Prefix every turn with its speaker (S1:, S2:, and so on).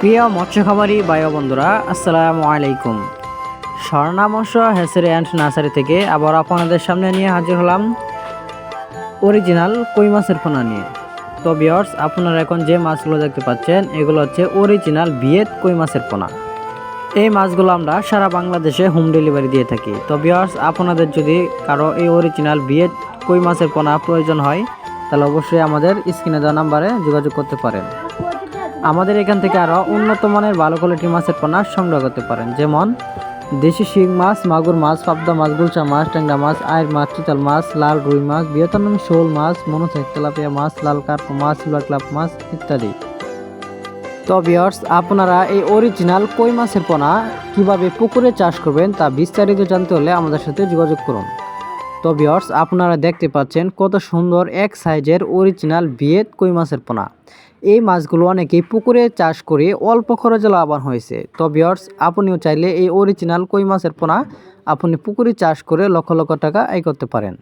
S1: প্রিয় মৎস্য খামারি বায়ু বন্ধুরা, আসসালামু আলাইকুম। স্বর্ণামশ হ্যাসারি অ্যান্ড নার্সারি থেকে আবার আপনাদের সামনে নিয়ে হাজির হলাম অরিজিনাল কই মাছের পোনা নিয়ে। তো বিয়ার্স আপনারা এখন যে মাছগুলো দেখতে পাচ্ছেন, এগুলো হচ্ছে অরিজিনাল বিয়েত কই মাছের পোনা। এই মাছগুলো আমরা সারা বাংলাদেশে হোম ডেলিভারি দিয়ে থাকি। তো বিয়ার্স আপনাদের যদি কারও এই অরিজিনাল বিয়েত কই মাছের পোনা প্রয়োজন হয়, তাহলে অবশ্যই আমাদের স্ক্রিনে দেওয়া নাম্বারে যোগাযোগ করতে পারেন। আমাদের এখান থেকে আরও উন্নত মানের ভালো কোয়ালিটির মাছের পোনা সংগ্রহ করতে পারেন। যেমন দেশি শিং মাছ, মাগুর মাছ, পাবদা মাছ, গুলচা মাছ, ট্যাংরা মাছ আয়ের মাছ, চিতাল মাছ, লাল রুই মাছ, বৃহত্তম শোল মাছ মনোথেক তেলাপিয়া মাছ, লাল কার্প মাছ, সিলভার ক্লাব মাছ ইত্যাদি। তো বিয়ার্স আপনারা এই অরিজিনাল কই মাছের পোনা কীভাবে পুকুরে চাষ করবেন তা বিস্তারিত জানতে হলে আমাদের সাথে যোগাযোগ করুন। তো ভিওর্স আপনারা দেখতে পাচ্ছেন কত সুন্দর এক সাইজের অরিজিনাল বিয়েত কই মাছের পোনা। এই মাছগুলো অনেকেই পুকুরে চাষ করে অল্প খরচে লাভবান হয়েছে। তো ভিওর্স আপনিও চাইলে এই অরিজিনাল কই মাছের পোনা আপনি পুকুরে চাষ করে লক্ষ লক্ষ টাকা আয় করতে পারেন।